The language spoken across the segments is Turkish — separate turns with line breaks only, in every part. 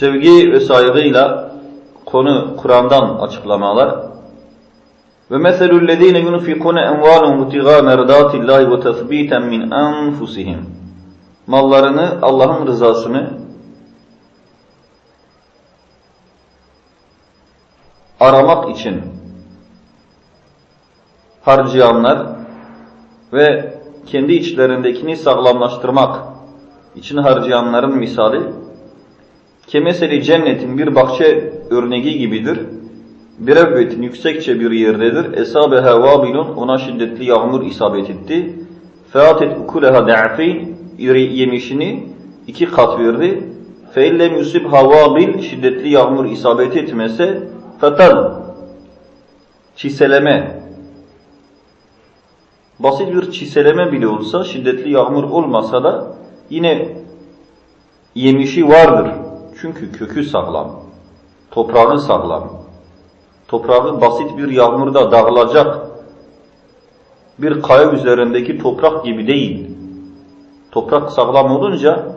sevgi ve saygıyla konu Kur'an'dan açıklamalar. Ve meselul lezine yunfikune envalahum ibtiga merdatillahi ve tesbiten min enfusihim. Mallarını Allah'ın rızasını aramak için harcayanlar ve kendi içlerindekini sağlamlaştırmak için harcayanların misali kemeseli cennetin bir bahçe örneği gibidir. Bir evvetin yüksekçe bir yerdedir. Esabeha vabilun ona şiddetli yağmur isabet etti. Featet ukuleha da'fin yemişini iki kat verdi. Feillem yusibha vabil şiddetli yağmur isabet etmese fetal çiseleme basit bir çiseleme bile olsa şiddetli yağmur olmasa da yine yemişi vardır. Çünkü kökü sağlam, toprağı sağlam. Toprağı basit bir yağmurda dağılacak bir kaya üzerindeki toprak gibi değil. Toprak sağlam olunca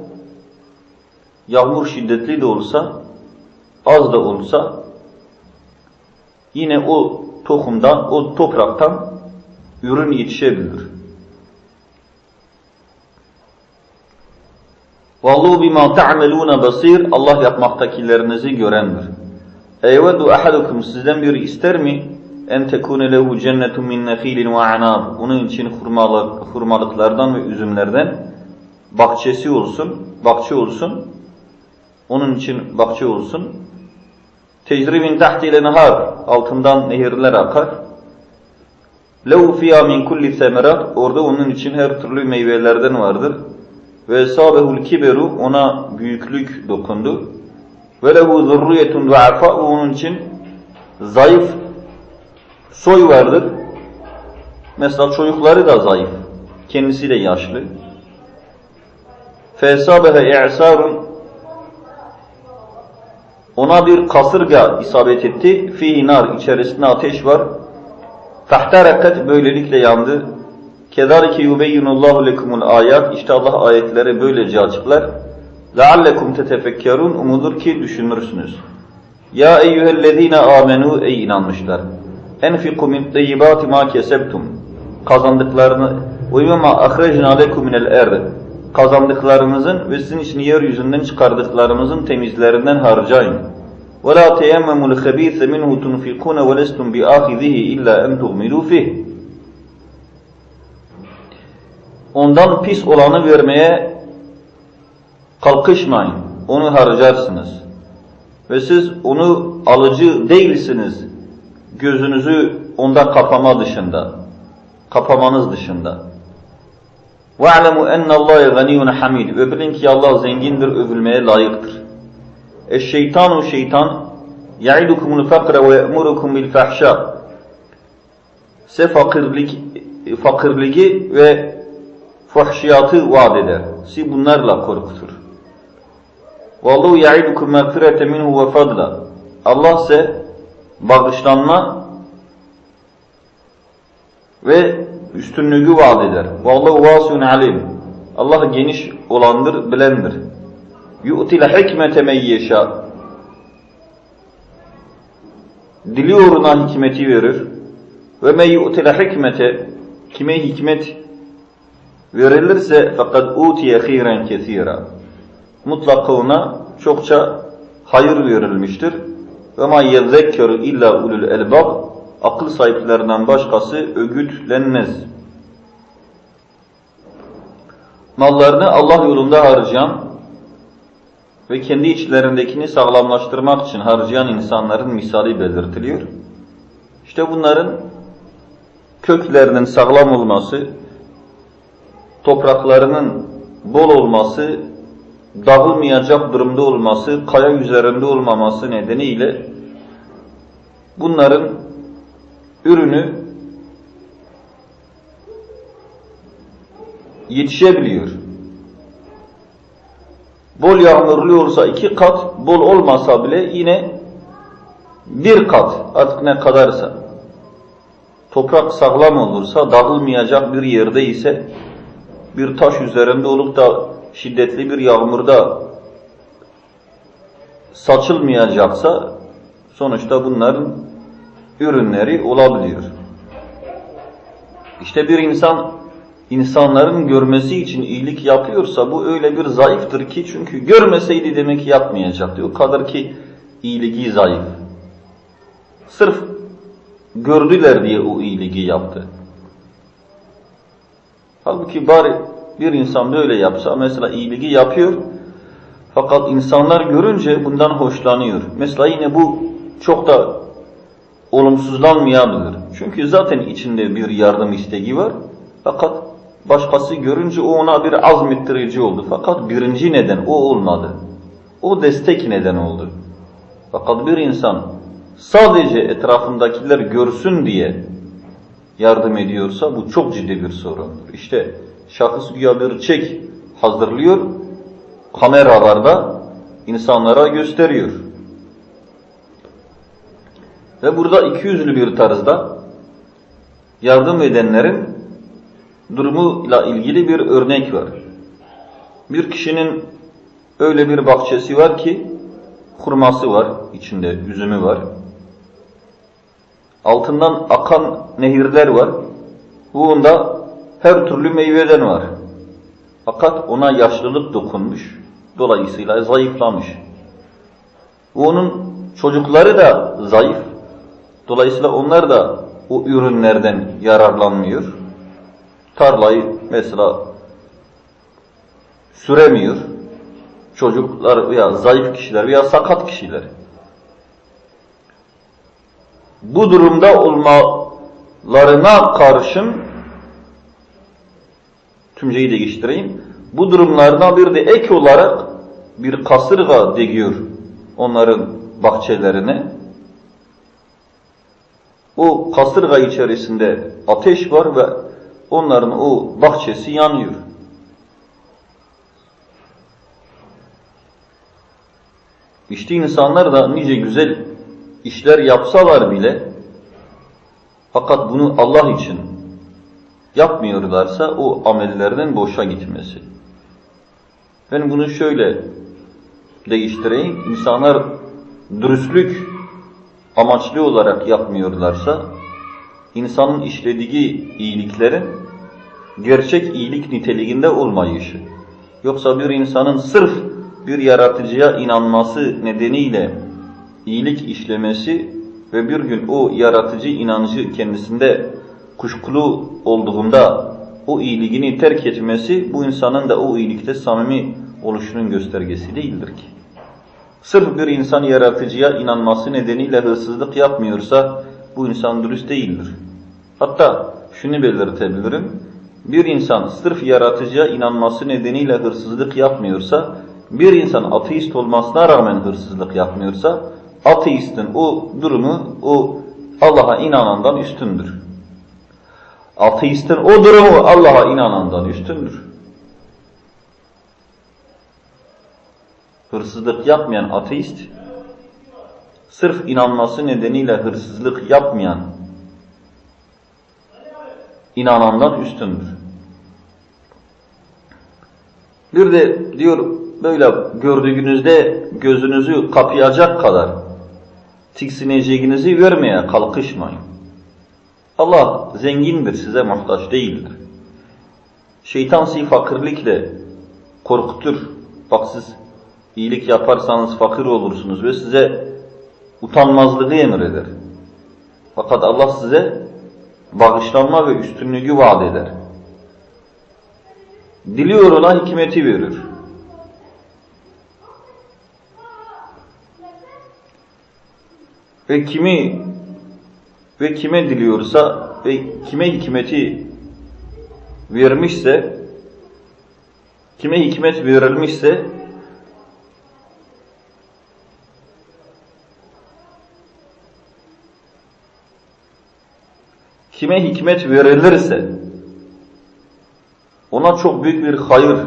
yağmur şiddetli de olsa, az da olsa yine o tohumdan, o topraktan ürün yetişebilir. Vallahu bima ta'meluna basir. Allah yapmaktakilerinizi görendir. Eyvedu ahadukum sizden biri ister mi en tekune lehu cennetun min nehilin ve anab. İçin hurmalık, hurmalıklardan ve üzümlerden bahçesi olsun, bahçe olsun. Onun için bahçe olsun. Tecri min tahtiyle nehar. Altından nehirler akar. Lehu fiyâ min kulli semerat. Orada onun için her türlü meyvelerden vardır. Ve esâbehul kiberu ona büyüklük dokundu. Ve lehu zurriyetun du'afa onun için zayıf soy vardır. Mesela çocukları da zayıf. Kendisi de yaşlı. Fesabehe i'sarun ona bir kasırga isabet etti. Fihi nar içerisinde ateş var. Fahtarakat böylelikle yandı. Kezalike yubeyyinullahu lekumul ayat. İşte Allah ayetleri böylece açıklar. لَعَلَّكُمْ تَتَفَكَّرُونَ Umulur ki düşünürsünüz. Ya eyyühellezine amenu ey inanmışlar. Enfiku min tayyibati ma kesebtum. Kazandıklarını ve mimma ahrejna lekum minel erd. Kazandıklarınızın ve sizin için yeryüzünden çıkardıklarımızın temizlerinden harcayın. وَلَا تَيَمَّمُوا الْخَب۪يثَ مِنْهُ تُنْفِقُونَ وَلَسْتُمْ بِآخِذِهِ اِلَّا اَنْ تُغْمِلُوا فِيهِ Ondan pis olanı vermeye kalkışmayın. Onu harcarsınız. Ve siz onu alıcı değilsiniz. Gözünüzü onda kapama dışında. Kapamanız dışında. وَاعْلَمُوا اَنَّ اللّٰهِ غَنِيٌّ حَمِيدٌ Ve bilin ki Allah zengindir, övülmeye layıktır. Eşşeytanu şeytan ya'idukumul fakre ve ye'murukum bil fahşa. Size fakirlik, fakirliği ve fuhşiyatı vaat eder. Sizi bunlarla korkutur. Vallahu ya'idukum mağfirete minhu ve. Allah ise bağışlanma ve üstünlüğü vaat eder. Vallahu vasiun alim. Allah geniş olandır, bilendir. Yu'til hikmete men yeşâ. Diliyoruna hikmeti verir. Ve me yu'til kime hikmet verilirse fakat utiye khiren kesira. Mutlaka ona çokça hayır verilmiştir. Ve ma yezekkeru illa ulul elbab. Akıl sahiplerinden başkası öğütlenmez. Mallarını Allah yolunda harcayan ve kendi içlerindekini sağlamlaştırmak için harcayan insanların misali belirtiliyor. İşte bunların köklerinin sağlam olması, topraklarının bol olması, dağılmayacak durumda olması, kaya üzerinde olmaması nedeniyle bunların ürünü yetişebiliyor. Bol yağmurlu olsa iki kat, bol olmasa bile yine bir kat artık ne kadarsa. Toprak sağlam olursa, dağılmayacak bir yerde ise bir taş üzerinde olup da şiddetli bir yağmurda saçılmayacaksa sonuçta bunların ürünleri olabiliyor. İşte bir insan insanların görmesi için iyilik yapıyorsa bu öyle bir zayıftır ki çünkü görmeseydi demek ki yapmayacaktı. O kadar ki iyiliği zayıf. Sırf gördüler diye o iyiliği yaptı. Halbuki bari bir insan böyle yapsa mesela iyiliği yapıyor fakat insanlar görünce bundan hoşlanıyor. Mesela yine bu çok da olumsuzlanmayabilir. Çünkü zaten içinde bir yardım isteği var. Fakat başkası görünce o ona bir azmettirici oldu. Fakat birinci neden o olmadı. O destek neden oldu. Fakat bir insan sadece etrafındakiler görsün diye yardım ediyorsa bu çok ciddi bir sorundur. İşte şahıs güya bir çek hazırlıyor, kameralarda insanlara gösteriyor. Ve burada iki yüzlü bir tarzda yardım edenlerin durumuyla ilgili bir örnek var. Bir kişinin öyle bir bahçesi var ki hurması var, içinde üzümü var. Altından akan nehirler var. Buğunda her türlü meyveden var. Fakat ona yaşlılık dokunmuş. Dolayısıyla zayıflamış. Onun çocukları da zayıf. Dolayısıyla onlar da o ürünlerden yararlanmıyor. Tarlayı mesela süremiyor. Çocuklar veya zayıf kişiler veya sakat kişiler. Bu durumda olmalarına karşın tümceyi değiştireyim. Bu durumlarına bir de ek olarak bir kasırga dikiyor onların bahçelerine. O kasırga içerisinde ateş var ve onların o bahçesi yanıyor. İşte insanlar da nice güzel işler yapsalar bile fakat bunu Allah için yapmıyorlarsa o amellerden boşa gitmesi. Ben bunu şöyle değiştireyim. İnsanlar dürüstlük amaçlı olarak yapmıyorlarsa insanın işlediği iyiliklerin gerçek iyilik niteliğinde olmayışı. Yoksa bir insanın sırf bir yaratıcıya inanması nedeniyle iyilik işlemesi ve bir gün o yaratıcı inancı kendisinde kuşkulu olduğunda o iyiliğini terk etmesi bu insanın da o iyilikte samimi oluşunun göstergesi değildir ki. Sırf bir insan yaratıcıya inanması nedeniyle hırsızlık yapmıyorsa bu insan dürüst değildir. Hatta şunu belirtebilirim. Bir insan sırf yaratıcıya inanması nedeniyle hırsızlık yapmıyorsa, bir insan ateist olmasına rağmen hırsızlık yapmıyorsa, ateistin o durumu o Allah'a inanandan üstündür. Ateistin o durumu Allah'a inanandan üstündür. Hırsızlık yapmayan ateist, sırf inanması nedeniyle hırsızlık yapmayan inanandan üstündür. Bir de diyor böyle gördüğünüzde gözünüzü kapayacak kadar tiksineceğinizi vermeye kalkışmayın. Allah zengindir, size muhtaç değildir. Şeytan sizi fakirlikle korkutur. Bak siz iyilik yaparsanız fakir olursunuz ve size utanmazlığı emreder. Fakat Allah size bağışlanma ve üstünlüğü vaat eder. Diliyor ona hikmeti verir. Ve kimi ve kime diliyorsa ve kime hikmeti vermişse kime hikmet verilmişse kime hikmet verilirse ona çok büyük bir hayır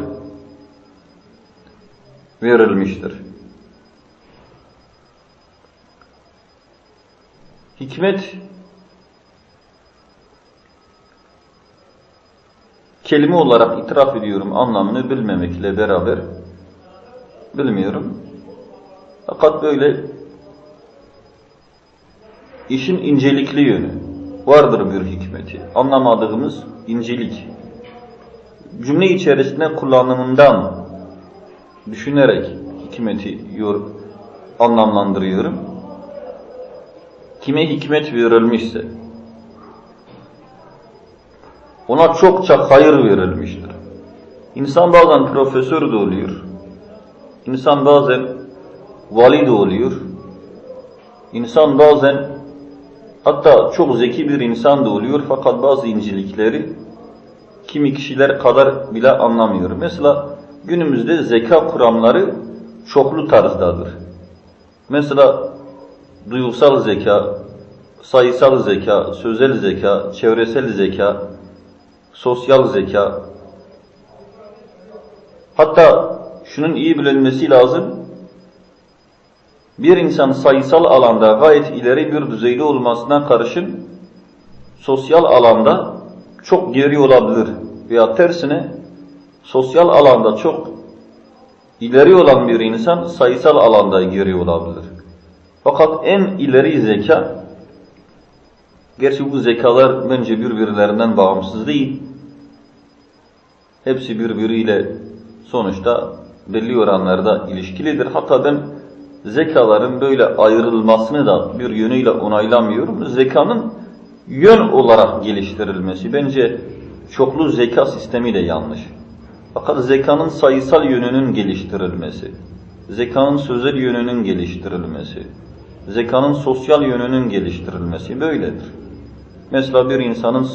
verilmiştir. Hikmet kelime olarak itiraf ediyorum anlamını bilmemekle beraber bilmiyorum. Fakat böyle işin incelikli yönü vardır bir hikmeti. Anlamadığımız incelik. Cümle içerisinde kullanımından düşünerek hikmeti yor, anlamlandırıyorum. Kime hikmet verilmişse ona çokça hayır verilmiştir. İnsan bazen profesör de oluyor. İnsan bazen vali de oluyor. İnsan bazen hatta çok zeki bir insan da oluyor fakat bazı incelikleri kimi kişiler kadar bile anlamıyor. Mesela günümüzde zeka kuramları çoklu tarzdadır. Mesela duygusal zeka, sayısal zeka, sözel zeka, çevresel zeka, sosyal zeka. Hatta şunun iyi bilinmesi lazım. Bir insan sayısal alanda gayet ileri bir düzeyde olmasına karşın sosyal alanda çok geri olabilir. Veya tersine sosyal alanda çok ileri olan bir insan sayısal alanda geri olabilir. Fakat en ileri zeka, gerçi bu zekalar bence birbirlerinden bağımsız değil. Hepsi birbiriyle sonuçta belli oranlarda ilişkilidir. Hatta ben zekaların böyle ayrılmasını da bir yönüyle onaylamıyorum. Zekanın yön olarak geliştirilmesi bence çoklu zeka sistemi de yanlış. Fakat zekanın sayısal yönünün geliştirilmesi, zekanın sözel yönünün geliştirilmesi, zekanın sosyal yönünün geliştirilmesi böyledir. Mesela bir insanın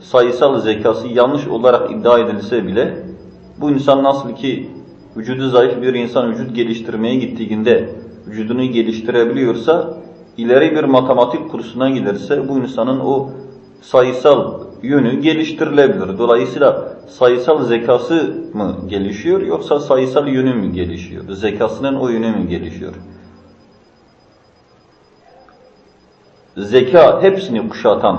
sayısal zekası yanlış olarak iddia edilse bile bu insan nasıl ki vücudu zayıf bir insan vücut geliştirmeye gittiğinde vücudunu geliştirebiliyorsa ileri bir matematik kursuna giderse bu insanın o sayısal yönü geliştirilebilir. Dolayısıyla sayısal zekası mı gelişiyor yoksa sayısal yönü mü gelişiyor? Zekasının o yönü mü gelişiyor? Zeka hepsini kuşatan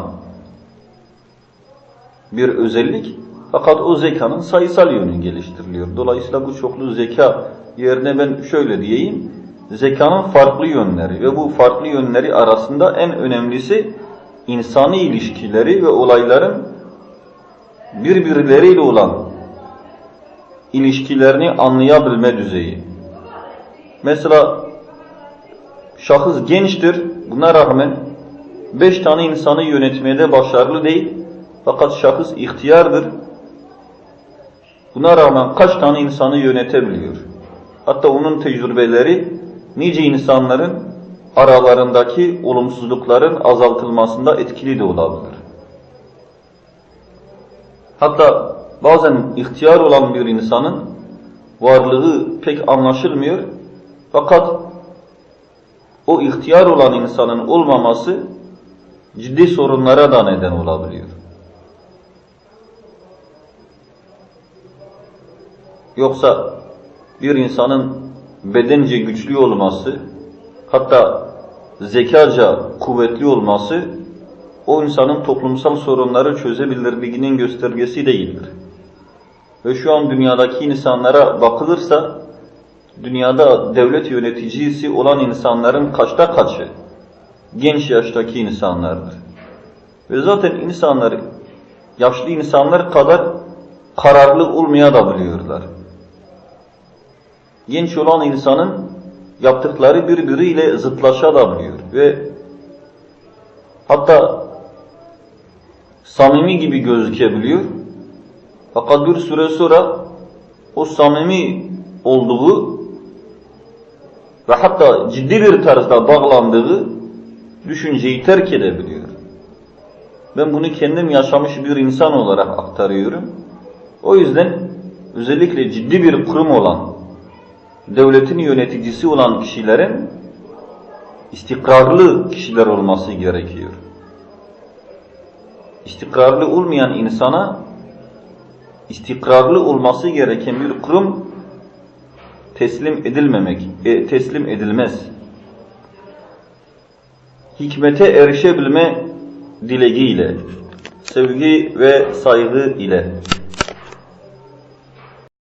bir özellik fakat o zekanın sayısal yönü geliştiriliyor. Dolayısıyla bu çoklu zeka yerine ben şöyle diyeyim. Zekanın farklı yönleri ve bu farklı yönleri arasında en önemlisi insani ilişkileri ve olayların birbirleriyle olan ilişkilerini anlayabilme düzeyi. Mesela şahıs gençtir, buna rağmen beş tane insanı yönetmede başarılı değil. Fakat şahıs ihtiyardır. Buna rağmen kaç tane insanı yönetebiliyor. Hatta onun tecrübeleri nice insanların aralarındaki olumsuzlukların azaltılmasında etkili de olabilir. Hatta bazen ihtiyar olan bir insanın varlığı pek anlaşılmıyor. Fakat o ihtiyar olan insanın olmaması ciddi sorunlara da neden olabiliyor. Yoksa bir insanın bedence güçlü olması, hatta zekaca kuvvetli olması o insanın toplumsal sorunları çözebilirliğinin göstergesi değildir. Ve şu an dünyadaki insanlara bakılırsa, dünyada devlet yöneticisi olan insanların kaçta kaçı genç yaştaki insanlardır. Ve zaten insanlar, yaşlı insanlar kadar kararlı olmayabiliyorlar. Genç olan insanın yaptıkları birbiriyle zıtlaşabiliyor ve hatta samimi gibi gözükebiliyor. Fakat bir süre sonra o samimi olduğu ve hatta ciddi bir tarzda bağlandığı düşünceyi terk edebiliyor. Ben bunu kendim yaşamış bir insan olarak aktarıyorum. O yüzden özellikle ciddi bir kurum olan, devletin yöneticisi olan kişilerin istikrarlı kişiler olması gerekiyor. İstikrarlı olmayan insana istikrarlı olması gereken bir kurum teslim edilmemek, e, teslim edilmez. Hikmete erişebilme dileğiyle, sevgi ve saygı ile